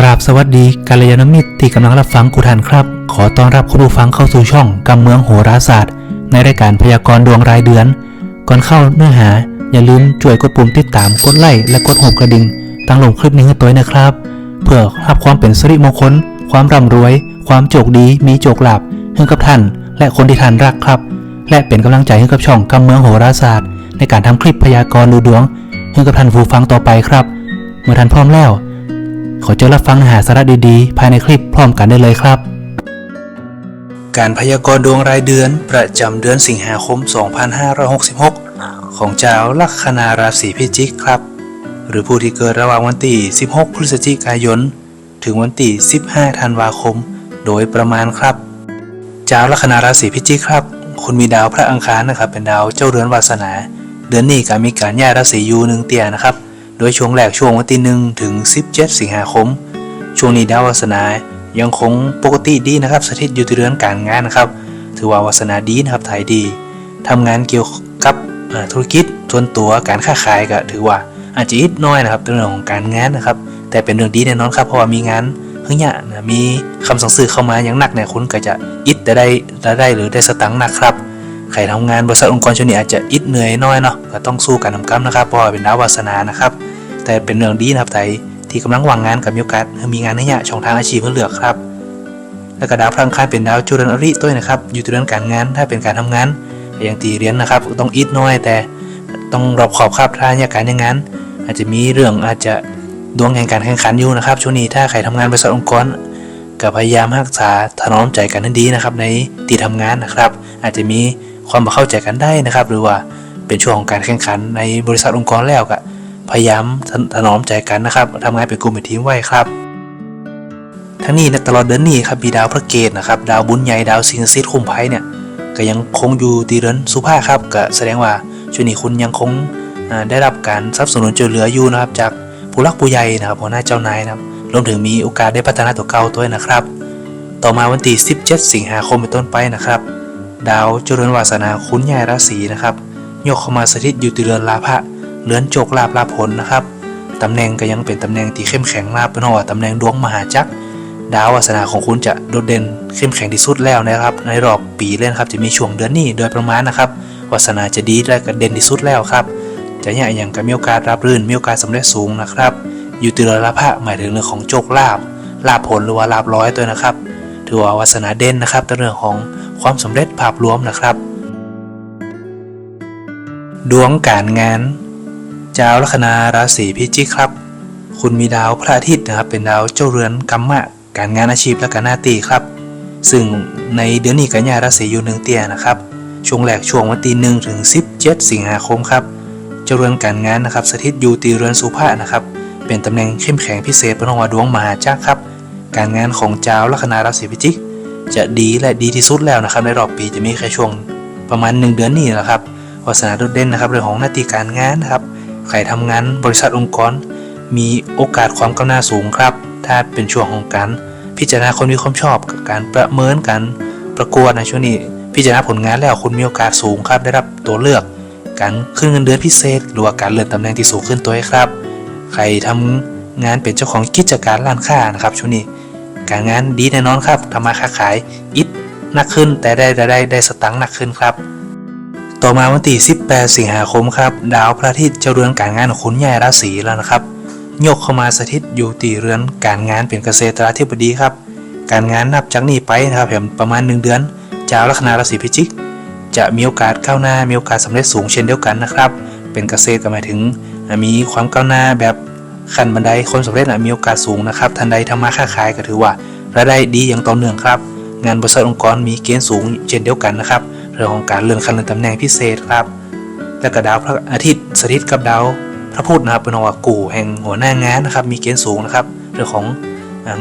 กราบสวัสดีกัลยาณมิตรที่กำลังรับฟังกุทานครับ ขอต้อนรับคุณผู้ฟังเข้าสู่ช่องกำเมืองโหราศาสตร์ ในรายการพยากรณ์ดวงรายเดือน ก่อนเข้าเนื้อหา อย่าลืมช่วยกดปุ่มติดตามกดไลค์และกดหัวกระดิ่งตั้งลงคลิปนี้ให้ตัวนะครับ เพื่อรับความเป็นสิริมงคล ความร่ำรวย ความโชคดีมีโชคลาภให้กับท่าน และคนที่ท่านรักครับ และเป็นกำลังใจให้กับช่องกำเมืองโหราศาสตร์ ในการทำคลิปพยากรณ์ดูดวงให้กับท่านผู้ฟังต่อไปครับ เมื่อท่านพร้อมแล้ว ขอเจอรับฟังหาสาระดีๆ ภายในคลิปพร้อมกันได้เลยครับ การพยากรณ์ดวงรายเดือนประจำเดือนสิงหาคม 2566 ของเจ้าลัคนาราศีพิจิกครับ หรือผู้ที่เกิดระหว่างวันที่ 16 พฤศจิกายน ถึงวันที่ 15 ธันวาคม โดยประมาณครับเจ้าลัคนาราศีพิจิกครับ คุณมีดาวพระอังคารนะครับ เป็นดาวเจ้าเรือนวาสนา เดือนนี้ก็มีการย้ายราศีอยู่หนึ่งเตียนะครับ โดยช่วงแรกช่วงวันที่หนึ่งถึง 17 สิงหาคม ช่วงนี้ดาววาสนายังคงปกติดีนะครับสถิตอยู่ที่เรือนการงานนะครับ ถือว่าวาสนาดีนะครับถ่ายดีทำงานเกี่ยวกับธุรกิจส่วนตัวการค้าขายก็ถือว่าอาจจะอิดน้อยนะครับเรื่องของการงานนะครับ แต่เป็นเรื่องดีแน่นอนครับเพราะว่ามีงานเฮ้ยเนี่ยนะมีคำสั่งซื้อเข้ามาอย่างหนักเนี่ยคุณก็จะอิดแต่ได้รายได้หรือได้สตังค์หนักครับใครทำงานบริษัทองค์กรชนี้อาจจะอิดเหนื่อยน้อยเนาะก็ต้องสู้กันทำกรรมนะครับเพราะว่าเป็นดาววาสนานะครับ แต่เป็นเรื่องดีนะครับไทยที่กำลังวางงานกับมีโอกาสมีงานในเนี่ยช่องทางอาชีพเพื่อเลือกครับ แล้วก็ดาวพลังคารเป็นดาวจุลนอริด้วยนะครับอยู่ที่เรื่องการงานถ้าเป็นการทำงานอย่างตีเรียนนะครับ ต้องอิดน้อยแต่ต้องรอบขอบครับถ้าเนี่ยการอย่างนั้น อาจจะมีเรื่องอาจจะดวงแห่งการแข่งขันอยู่นะครับ ช่วงนี้ถ้าใครทำงานบริษัทองค์กรก็พยายามรักษาถนอมใจกันให้ดีนะครับ ในที่ทำงานนะครับ อาจจะมีความเข้าใจกันได้นะครับ หรือว่าเป็นช่วงของการแข่งขันในบริษัทองค์กรแล้วก็ พยายามถนอมใจกันนะครับทำงานเป็นกลุ่มเป็นทีมไว้ครับ ทั้งนี้ในตลอดเดือนนี้ครับมีดาวพระเกตนะครับดาวบุญใหญ่ดาวสิงซิดคุมไพ่เนี่ยก็ยังคงอยู่ตีเรือนสุภาพครับก็แสดงว่าช่วงนี้คุณยังคงได้รับการสนับสนุนช่วยเหลืออยู่นะครับ จากผู้รักผู้ใหญ่นะครับหัวหน้าเจ้านายนะครับรวมถึงมีโอกาสได้พัฒนาตัวเก่าด้วยนะครับ ต่อมาวันที่ 17 สิงหาคมเป็นต้นไปนะครับ ดาวเจริญวาสนาคุณใหญ่ราศีนะครับยกเข้ามาสถิตอยู่ที่เรือนลาภะ เรือนโจกลาภลาผลนะครับตำแหน่งก็ยังเป็นตำแหน่งที่เข้มแข็งมากเป็นหัวาตำแหน่งดวงมหาจักรดาววาสนาของคุณจะโดดเด่นเข้มแข็งที่สุดแล้วนะครับ ในรอบปีเลยนครับจะมีช่วงเดือนนี้โดยประมาณนะครับวาสนาจะดีและก็เด่นที่สุดแล้วครับ จะเนี่ยอย่างก็มีโอกาสรับรื่นมีโอกาสสำเร็จสูงนะครับ อยู่ติรละพะหมายถึงเรื่องของโชคลาภลาภผลหรือว่าลาภร้อยตัวนะครับ ถือว่าวาสนาเด่นนะครับในเรื่องของความสำเร็จภาพรวมนะครับ ดวงการงาน เจ้าลัคนาราศีพิจิกครับ คุณมีดาวพระอาทิตย์นะครับเป็นดาวเจ้าเรือนกรรมะการงานอาชีพและการหน้าตีครับ ซึ่งในเดือนนี้กันยาราศีอยู่หนึ่งเตียนะครับช่วงแรกช่วงวันที่หนึ่งถึง17สิงหาคมครับเจ้าเรือนการงานนะครับสถิตอยู่ตีเรือนสุภาษนะครับ เป็นตำแหน่งเข้มแข็งพิเศษเป็นวดวงมหาจักรครับ การงานของเจ้าลัคนาราศีพิจิก จะดีและดีที่สุดแล้วนะครับในรอบปีจะมีแค่ช่วงประมาณ 1 เดือนนี้แหละครับวาสนาโดดเด่นนะครับเรื่องของหน้าที่การงานนะครับ ใครทำงานบริษัทองค์กร มีโอกาสความก้าวหน้าสูงครับ ถ้าเป็นช่วงของการพิจารณาคนมีความชอบกับการประเมินการประกวดในช่วงนี้ พิจารณาผลงานแล้วคุณมีโอกาสสูงครับ ได้รับตัวเลือก การขึ้นเงินเดือนพิเศษ หรือว่าการเลื่อนตำแหน่งที่สูงขึ้นตัวให้ครับ ใครทำงานเป็นเจ้าของกิจการร้านค้านะครับช่วงนี้ การงานดีแน่นอนครับทำมาค้าขายอิดหนักขึ้นแต่ได้ได้ได้ได้สตังค์หนักขึ้นครับ ต่อมาวันที่ 18 สิงหาคมครับ ดาวพระอาทิตย์เจ้าเรือนการงานของคุณใหญ่ราศีแล้วนะครับ โยกเข้ามาสถิตอยู่ตีเรือนการงานเป็นเกษตราธิบดีครับ การงานนับจากนี้ไปนะครับผมประมาณ 1 เดือนเจ้าลัคนาราศีพิจิก จะมีโอกาสก้าวหน้ามีโอกาสสำเร็จสูงเช่นเดียวกันนะครับ เป็นเกษตรก็หมายถึง มีความก้าวหน้าแบบขั้นบันไดคนสำเร็จมีโอกาสสูงนะครับทันใดทำมาค้าขายก็ถือว่ารายได้ดีอย่างต่อเนื่องครับ งานบริษัทองค์กรมีเกณฑ์สูงเช่นเดียวกันนะครับ เรื่องของการเลื่อนขั้นเลื่อนตำแหน่งพิเศษครับ และก็ดาวพระอาทิตย์สถิตกับดาวพระพุธนะครับเป็นหัวกู่แห่งหัวหน้างานนะครับ มีเกณฑ์สูงนะครับเรื่องของ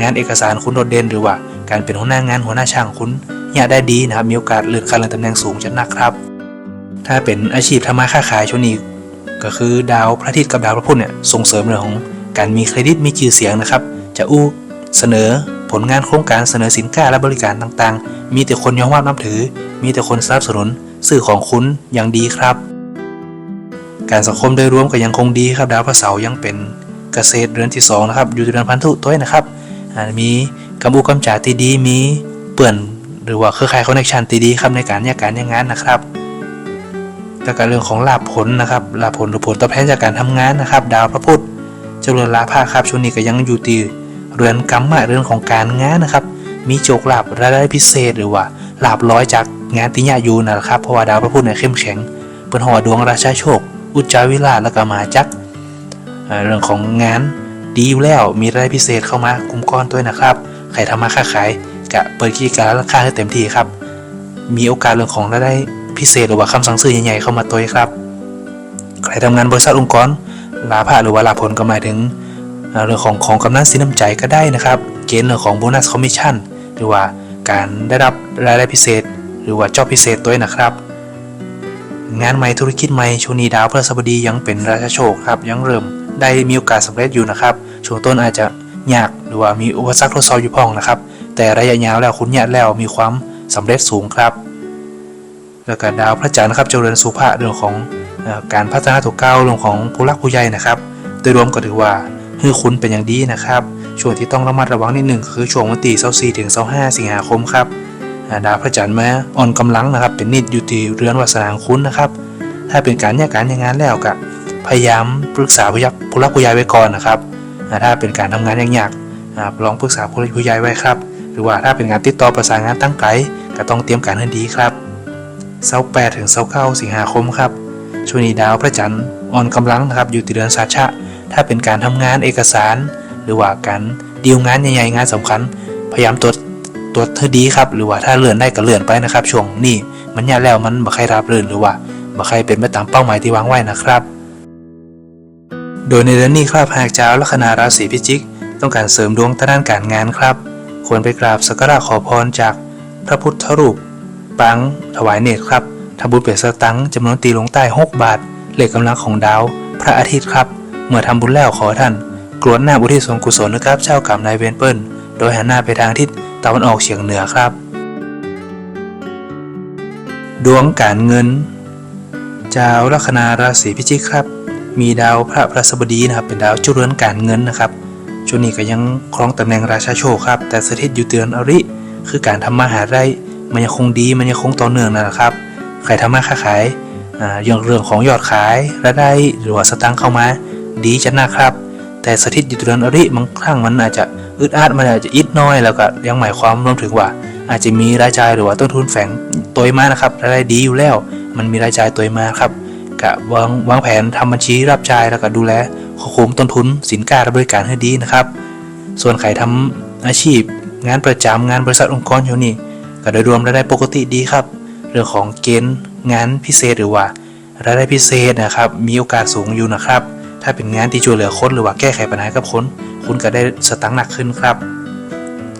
งานเอกสารคุณโดดเด่นหรือว่าการเป็นหัวหน้างานหัวหน้าช่างคุณเนี่ยได้ดีนะครับมีโอกาสเลื่อนขั้นเลื่อนตำแหน่งสูงจะนักครับ ถ้าเป็นอาชีพทำมาค้าขายช่วงนี้ก็คือดาวพระอาทิตย์กับดาวพระพุธเนี่ยส่งเสริมเรื่องของการมีเครดิตมีชื่อเสียงนะครับ จะอู้เสนอ ผลงานโครงการเสนอสินค้าและบริการต่างๆ มีแต่คนยอมรับนับถือ มีแต่คนสนับสนุนสื่อของคุณอย่างดีครับ การสังคมโดยรวมก็ยังคงดีครับ ดาวพระเสาร์ยังเป็นเกษตรเรือนที่สองนะครับ อยู่ในเรือนพันธุตัวนะครับมีกำอูกำจ่าที่ดีมีเปื่อนหรือว่าเครือข่ายคอนเนคชันที่ดีครับในการแยกการแยกงานนะครับแล้วก็เรื่องของลาภผลนะครับลาภผลหรือผลตอบแทนจากการทำงานนะครับ ดาวพระพุธเจริญลาภาครับช่วงนี้ก็ยังอยู่ที่ เรือนกรรมะเรื่องของการงานนะครับ มีโจกลาภรายได้พิเศษหรือว่าลาภร้อยจากงานที่ยาอยู่นะครับเพราะว่าดาวพระพุธเนี่ยเข้มแข็งเป็นหัวดวงราชาโชค อุจจาวิลาแล้วก็มาจักเรื่องของงานดีอยู่แล้วมีรายพิเศษเข้ามาคุ้มก้อนด้วยนะครับใครทำมาค้าขายกะเปิดกิจการราคาให้เต็มที่ครับ มีโอกาสเรื่องของรายได้พิเศษหรือว่าคำสั่งซื้อใหญ่ๆเข้ามาตัวครับ ใครทำงานบริษัทองค์กรลาภะหรือว่าลาผลก็หมายถึง เรื่องของของกำนันสินน้ำใจก็ได้นะครับ เกณฑ์เรื่องของโบนัสคอมมิชชั่นหรือว่าการได้รับรายได้พิเศษ หรือว่าจอบพิเศษตัวนี้นะครับ งานใหม่ธุรกิจใหม่ช่วงนี้ดาวพฤหัสบดียังเป็นราชโชคครับยังเริ่มได้มีโอกาสสำเร็จอยู่นะครับช่วงต้นอาจจะยากหรือว่ามีอุปสรรคทดสอบอยู่พ้องนะครับ แต่ระยะยาวแล้วคุณยแล้วมีความสำเร็จสูงครับ แล้วก็ดาวพระจันทร์ครับเจริญสุภาเรื่องของการพัฒนาถูกก้าวเรื่องของผู้รักผู้ใหญ่นะครับ โดยรวมก็ถือว่า ฮือคุณเป็นอย่างดีนะครับ ช่วงที่ต้องระมัดระวังนิดหนึ่งคือช่วงวันที่24ถึง25สิงหาคมครับดาวพระจันทร์มาอ่อนกำลังนะครับ เป็นนิดอยู่ที่เรือนวัสนาคุณนะครับ ถ้าเป็นการแยกการยกงานแล้วก็พยายามปรึกษาผู้ยักผู้รักผู้ใหญ่ไว้ก่อนนะครับ ถ้าเป็นการทำงานยากๆอ่าลองปรึกษาผู้รักผู้ใหญ่ไว้ครับ หรือว่าถ้าเป็นงานติดต่อประสานงานตั้งไกลก็ต้องเตรียมการให้ดีครับเสาร์8ถึงเสาร์9สิงหาคมครับช่วงนี้ดาวพระจันทร์อ่อนกำลังนะครับอยู่ที่เดือนสาชะ ถ้าเป็นการทำงานเอกสาร หรือว่าการดีลงานใหญ่ๆงานสำคัญ พยายามตรวจตรวจให้ดีครับ หรือว่าถ้าเลื่อนได้ก็เลื่อนไปนะครับช่วงนี้มันยากแล้วมันบ่ใครรับรื่อนหรือว่าบ่ใครเป็นไปตามเป้าหมายที่วางไว้นะครับ โดยในเดือนนี้ครับหากเจ้าลัคนาราศีพิจิก ต้องการเสริมดวงทางด้านการงานครับ ควรไปกราบสักการะขอพรจากพระพุทธรูปปังถวายเนตรครับทำบุญเปียสตังจำนวนตีลงใต้ 6 บาท เหลขกำลังของดาว พระอาทิตย์ครับ เมื่อทำบุญแล้วขอท่าน กรวดหน้าบุทิศส่วนกุศลนะครับเจ้ากรรมนายเวรเปิ้ลโดยหันหน้าไปทางทิศตะวันออกเฉียงเหนือครับ ดวงการเงินเจ้าลัคนาราศีพิจิกครับ มีดาวพระพฤหัสบดีนะครับ เป็นดาวจุเรือนการเงินนะครับช่วงนี้ก็ยังครองตำแหน่งราชาโชคครับ แต่สถิตอยู่เตือนอริ คือการทำมาหาได้มันยังคงดีมันยังคงต่อเนื่องนะครับใครทำมาค้าขายอ่าอย่างเรื่องของยอดขายรายได้หรือว่าสตางค์เข้ามา ดีจะนะครับ แต่สถิตอยู่เตือนอริบางครั้งมันอาจจะอึดอัดมันอาจจะอิดน้อยแล้วก็ยังหมายความรวมถึงว่า อาจจะมีรายจ่ายหรือว่าต้นทุนแฝงตัวมานะครับรายได้ดีอยู่แล้ว มันมีรายจ่ายตัวมาครับกะวางวางแผนทำบัญชีรับจ่ายแล้วก็ดูแลควบคุมต้นทุนสินค้าและบริการให้ดีนะครับ ส่วนใครทำอาชีพ งานประจำงานบริษัทองค์กรอยู่นี่ก็โดยรวมรายได้ปกติดีครับ เรื่องของเกณฑ์งานพิเศษหรือว่ารายได้พิเศษนะครับ มีโอกาสสูงอยู่นะครับ ถ้าเป็นงานที่ช่วยเหลือคนหรือว่าแก้ไขปัญหากับคนคุณก็ได้สตังค์หนักขึ้นครับ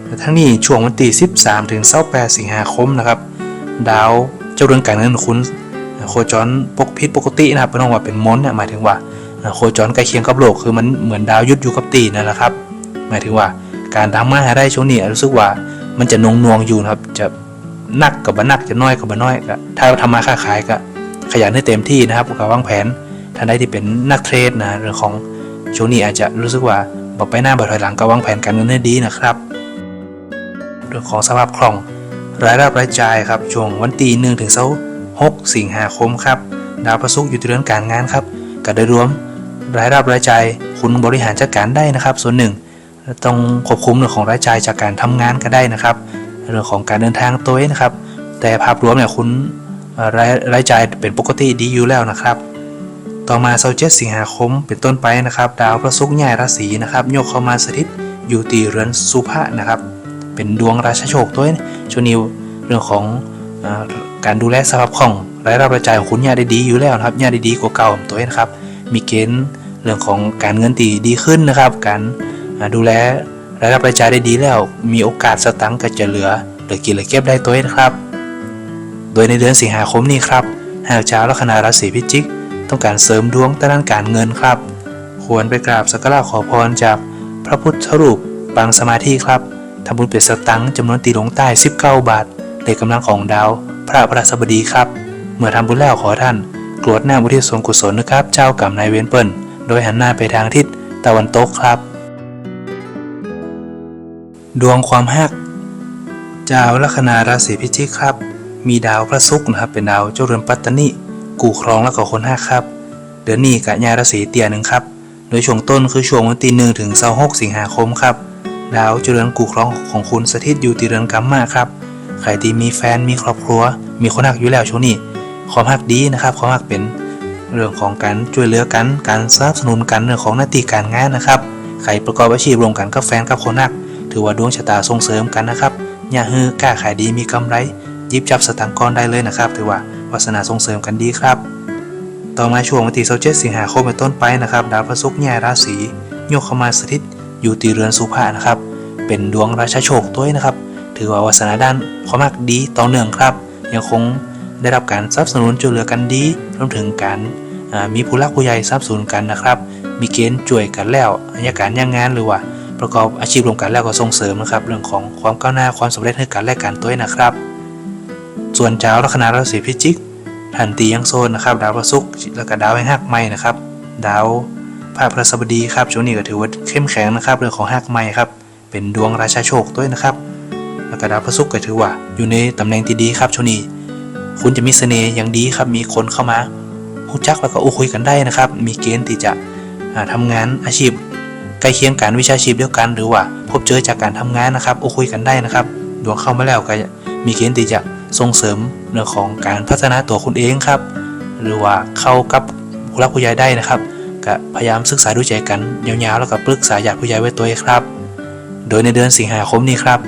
แต่ทั้งนี้ช่วงวันที่ 13 ถึง28สิงหาคมนะครับ ดาวเจ้าเรื่องการเงินคุณโคจรปกพิษปกตินะครับไม่ต้องว่าเป็นมนเนี่ยหมายถึงว่าโคจรใกล้เคียงกับโลกคือมันเหมือนดาวยุดอยู่กับตีนั่นแหละครับ หมายถึงว่าการทำมาหาได้ช่วงนี้รู้สึกว่ามันจะนงนวงอยู่นะครับ จะหนักกับบ่หนักจะน้อยกับบ่น้อยก็ถ้าทำมาค้าขายก็ขยันให้เต็มที่นะครับกับวางแผน ท่านใดที่เป็นนักเทรดนะเรื่องของช่วงนี้อาจจะรู้สึกว่าบอกไปหน้าบ่ถอยหลังก็วางแผนการเงินให้ดีนะครับเรื่องของสภาพคล่องรายรับรายจ่ายครับช่วงวันที่หนึ่งถึงเสาร์หกสิงหาคมครับดาวพระศุกร์อยู่ที่เรื่องการงานครับก็โดยรวม รายรับรายจ่ายคุณบริหารจัดการได้นะครับ ส่วนหนึ่งต้องควบคุมเรื่องของรายจ่ายจากการทำงานก็ได้นะครับเรื่องของการเดินทางตัวเองนะครับ แต่ภาพรวมเนี่ยคุณรายรายจ่ายเป็นปกติดีอยู่แล้วนะครับ ต่อมาเสาร์เจ็ดสิงหาคมเป็นต้นไปนะครับ ดาวพระศุกร์ย้ายราศีนะครับโยกเข้ามาสถิตอยู่ตีเรือนสุภะนะครับ เป็นดวงราชาโชคตัวนี้ชวนี้เรื่องของอการดูแลสภาพคล่องรายรับรายจ่ายของคุณเนี่ยได้ดีอยู่แล้วนะครับเนี่ยได้ดีกว่าเก่าตัวนี้นะครับ มีเกณฑ์เรื่องของการเงินตีดีขึ้นนะครับ การดูแลรายรับรายจ่ายได้ดีแล้ว มีโอกาสสตังค์ก็จะเหลือเหลือกินเหลือเก็บได้ตัวนี้นะครับ โดยในเดือนสิงหาคมนี้ครับหากชาวลัคนาราศีพิจิก ต้องการเสริมดวงด้านการเงินครับ ควรไปกราบสักการะขอพรจากพระพุทธรูปปางสมาธิครับทำบุญเป็นสตังค์จำนวนตีลงใต้ 19 บาทเลขกำลังของดาว พระพระสบดีครับ เมื่อทำบุญแล้วขอท่านกรวดหน้าบุทิศส่วนกุศลนะครับ เจ้ากรรมนายเวรเปิลโดยหันหน้าไปทางทิศตะวันตกครับ ดวงความฮักเจ้าลัคนาราศีพิจิกครับ มีดาวพระศุกร์นะครับเป็นดาวเจ้าเรือนปัตตนิ กูครองแล้วก็คนฮักครับ เดือนนี้กะยาราศีเตียหนึ่งครับ โดยช่วงต้นคือช่วงวันที่หนึ่งถึงเสาหกสิงหาคมครับ ดาวเจริญกูครองของคุณสถิตอยู่ที่เรือนกัมมาครับ ใครที่มีแฟนมีครอบครัว มีคนหักอยู่แล้วช่วงนี้ความหักดีนะครับความหักเป็นเรื่องของการช่วยเหลือกัน การสนับสนุนกันเรื่องของหน้าที่การงานนะครับ ใครประกอบอาชีพรวมกันกับแฟนกับคนหัก ถือว่าดวงชะตาส่งเสริมกันนะครับ อย่าฮือกล้าขายดีมีกำไร ยิบจับสตางค์ก้อนได้เลยนะครับ ถือว่า วาสนาส่งเสริมกันดีครับ ต่อมาช่วงวันที่27สิงหาคมเป็นต้นไปนะครับดาวพระศุกร์แย่ราศีโยกเข้ามาสถิตอยู่ตีเรือนสุภานะครับ เป็นดวงราชาโชคด้วยนะครับ ถือว่าวาสนาด้านความรักดีต่อเนื่องครับ ยังคงได้รับการสนับสนุนช่วยเหลือกันดีรวมถึงการมีผู้รักผู้ใหญ่สนับสนุนกันนะครับ มีเกณฑ์ช่วยกันแล้วอายการย่างงานหรือว่าประกอบอาชีพรวมกันแล้วก็ส่งเสริมนะครับ เรื่องของความก้าวหน้าความสำเร็จให้กันและกันด้วยนะครับ ส่วนเจ้าลัคนาราศีพิจิกทันตียังโซนนะครับดาวพระศุกร์แล้วก็ดาวแห่งหักไม้นะครับดาวพระพฤหัสบดีครับช่วงนี้ก็ถือว่าเข้มแข็งนะครับเรื่องของหักไม้ครับเป็นดวงราชาโชคด้วยนะครับ แล้วก็ดาวพระศุกร์ก็ถือว่า อยู่ในตำแหน่งที่ดีครับช่วงนี้ คุณจะมีเสน่ห์อย่างดีครับมีคนเข้ามาหูจักแล้วก็อู้คุยกันได้นะครับ มีเกณฑ์ที่จะอ่าทำงานอาชีพใกล้เคียงกันวิชาชีพเดียวกัน หรือว่าพบเจอจากการทำงานนะครับอู้คุยกันได้นะครับ ดวงเข้ามาแล้วก็มีเกณฑ์ที่จะ ส่งเสริมเรื่องของการพัฒนาตัวคุณเองครับ หรือว่าเข้ากับผู้รักผู้ใหญ่ได้นะครับก็พยายามศึกษาดูใจกันยาวๆแล้วก็ปรึกษาญาติผู้ใหญ่ไว้ตัวเองครับ โดยในเดือนสิงหาคมนี้ครับ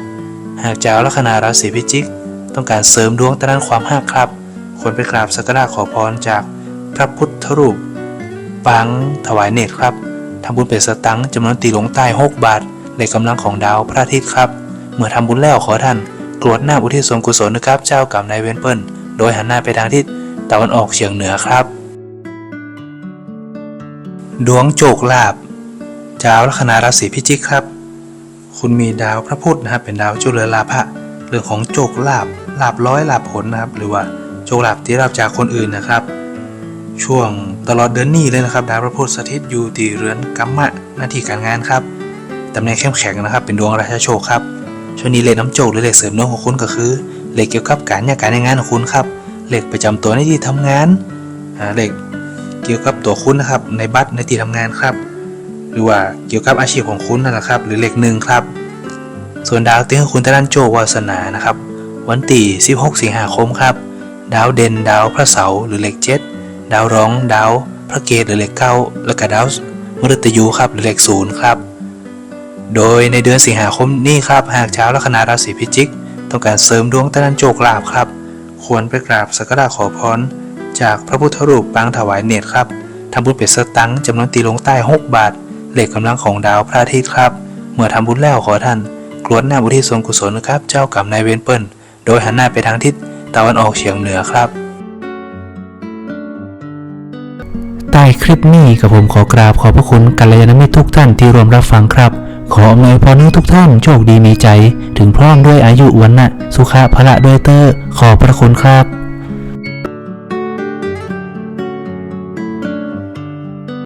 หากเจ้าลัคนาราศีพิจิก ต้องการเสริมดวงด้านความหักครับควรไปกราบสักการะขอพรจากพระพุทธรูปปางถวายเนตรครับทำบุญเป็นสตังค์จำนวนตีหลงใต้6บาทในกำลังของดาวพระอาทิตย์ครับ เมื่อทำบุญแล้วขอท่าน กรวดน้ำอุทิศส่วนกุศลนะครับ เจ้ากรรมนายเวรเปิลโดยหันหน้าไปทางทิศตะวันออกเฉียงเหนือครับ ดวงโจกลาบเจ้าลัคนาราศีพิจิกครับ คุณมีดาวพระพุธนะครับ เป็นดาวจุลลาภะเรื่องของโจกลาบลาบร้อยลาบผลนะครับ หรือว่าโจกลาบที่รับจากคนอื่นนะครับ ช่วงตลอดเดือนนี้เลยนะครับ ดาวพระพุธสถิตอยู่ที่เรือนกัมมะหน้าที่การงานครับตำแหน่งเข้มแข็งนะครับ เป็นดวงราชาโชคครับ ช่วงนี้เลขน้ำโจกหรือเลขเสริมดวงของคุณก็คือเลขเกี่ยวกับการงานการงานของคุณครับ เลขประจำตัวในที่ทำงานเลขเกี่ยวกับตัวคุณนะครับในบัตรในที่ทำงานครับ หรือว่าเกี่ยวกับอาชีพของคุณนั่นแหละครับ หรือเลขหนึ่งครับ ส่วนดาวเตี้ยของคุณทางด้านโจวาสนานะครับ วันที่16 สิงหาคมครับ ดาวเด่นดาวพระเสาร์หรือเลขเจ็ดดาวร้อง ดาวพระเกตหรือเลขเก้าแล้วก็ดาวมฤตยูครับหรือเลขศูนย์ครับ โดยในเดือนสิงหาคมนี้ครับ หากชาวลัคนาราศีพิจิก ต้องการเสริมดวงตะนันโจกลาบครับ ควรไปกราบสักการะขอพรจากพระพุทธรูปปางถวายเนตรครับทำบุญเป็ดสตังค์จำนวนตีลงใต้ 6 บาท เหล็กกำลังของดาวพระอาทิตย์ครับ เมื่อทำบุญแล้วขอท่านกรวดน้ำอุทิศส่วนกุศลครับ เจ้ากรรมนายเวรเปิลโดยหันหน้าไปทางทิศตะวันออกเฉียงเหนือครับใต้คลิปนี้กับผมขอกราบขอบพระคุณกัลยาณมิตรทุกท่านที่ร่วมรับฟังครับ ขออำนวยพรให้ทุกท่านโชคดีมีใจ ถึงพร้อมด้วยอายุวันนะสุขะพละด้วยเตอร์ขอพระคุณครับ